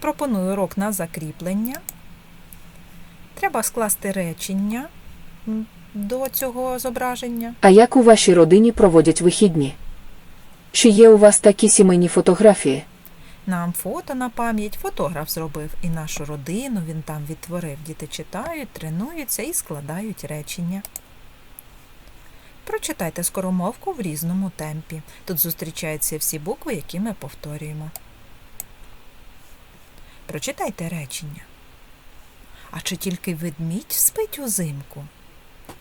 Пропоную урок на закріплення. Треба скласти речення до цього зображення. А як у вашій родині проводять вихідні? Чи є у вас такі сімейні фотографії? Нам фото на пам'ять фотограф зробив і нашу родину він там відтворив. Діти читають, тренуються і складають речення. Прочитайте скоромовку в різному темпі. Тут зустрічаються всі букви, які ми повторюємо. Прочитайте речення. А чи тільки ведмідь спить узимку?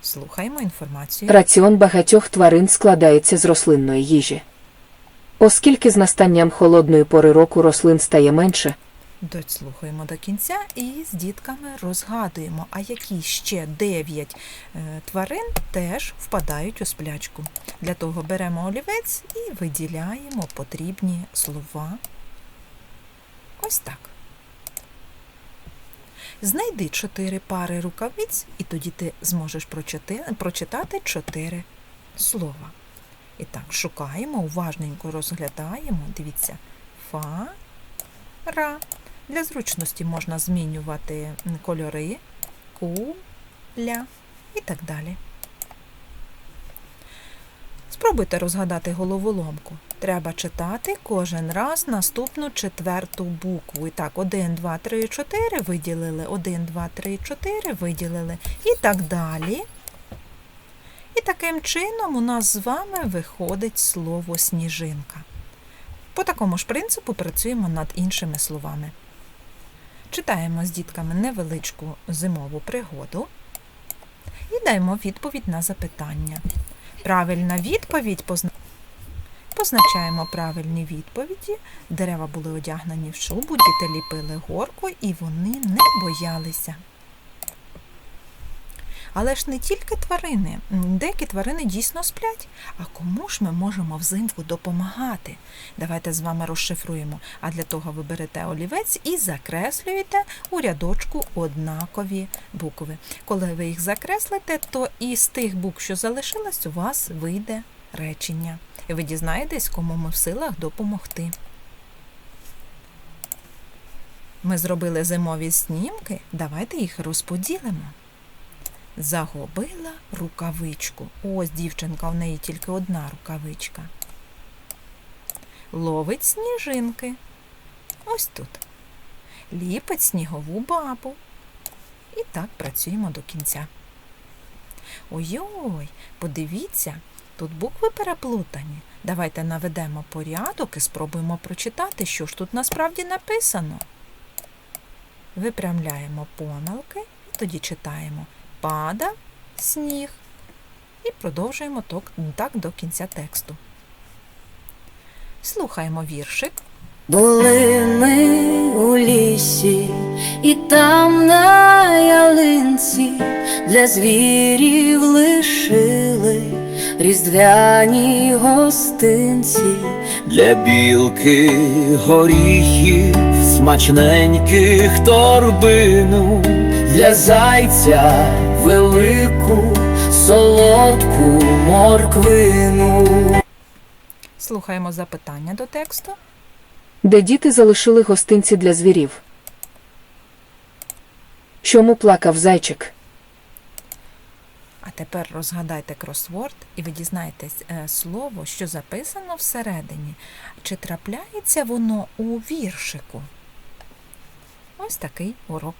Слухаймо інформацію. Раціон багатьох тварин складається з рослинної їжі. Оскільки з настанням холодної пори року рослин стає менше, Дослухаємо до кінця і з дітками розгадуємо, а які ще дев'ять е, тварин теж впадають у сплячку. Для того беремо олівець і виділяємо потрібні слова. Ось так. Знайди чотири пари рукавиць, і тоді ти зможеш прочитати чотири слова. І так, шукаємо, уважненько розглядаємо. Дивіться. Фа, ра. Для зручності можна змінювати кольори, ку, ля і так далі. Спробуйте розгадати головоломку. Треба читати кожен раз наступну четверту букву. І так, 1, 2, 3, 4 виділили, 1, 2, 3, 4 виділили і так далі. І таким чином у нас з вами виходить слово сніжинка. По такому ж принципу працюємо над іншими словами. Читаємо з дітками невеличку зимову пригоду і даємо відповідь на запитання. Правильна відповідь позна... позначаємо правильні відповіді. Дерева були одягнені в шубу, діти ліпили горку і вони не боялися. Але ж не тільки тварини. Деякі тварини дійсно сплять. А кому ж ми можемо взимку допомагати? Давайте з вами розшифруємо. А для того ви берете олівець і закреслюєте у рядочку однакові букви. Коли ви їх закреслите, то із тих букв, що залишилось, у вас вийде речення. І ви дізнаєтесь, кому ми в силах допомогти. Ми зробили зимові снімки, давайте їх розподілимо. Загубила рукавичку. Ось дівчинка, в неї тільки одна рукавичка. Ловить сніжинки. Ось тут. Ліпить снігову бабу. І так працюємо до кінця. Ой-ой, подивіться, тут букви переплутані. Давайте наведемо порядок і спробуємо прочитати, що ж тут насправді написано. Випрямляємо помилки і тоді читаємо падав сніг. І продовжуємо так до кінця тексту. Слухаємо віршик. Були ми у лісі, і там на ялинці для звірів лишили різдвяні гостинці. Для білки горіхів, смачненьких торбину, для зайця велику солодку морквину. Слухаємо запитання до тексту. де діти залишили гостинці для звірів. Чому плакав зайчик? Тепер розгадайте кросворд, і ви дізнаєтесь е, слово, що записано всередині. Чи трапляється воно у віршику? Ось такий урок.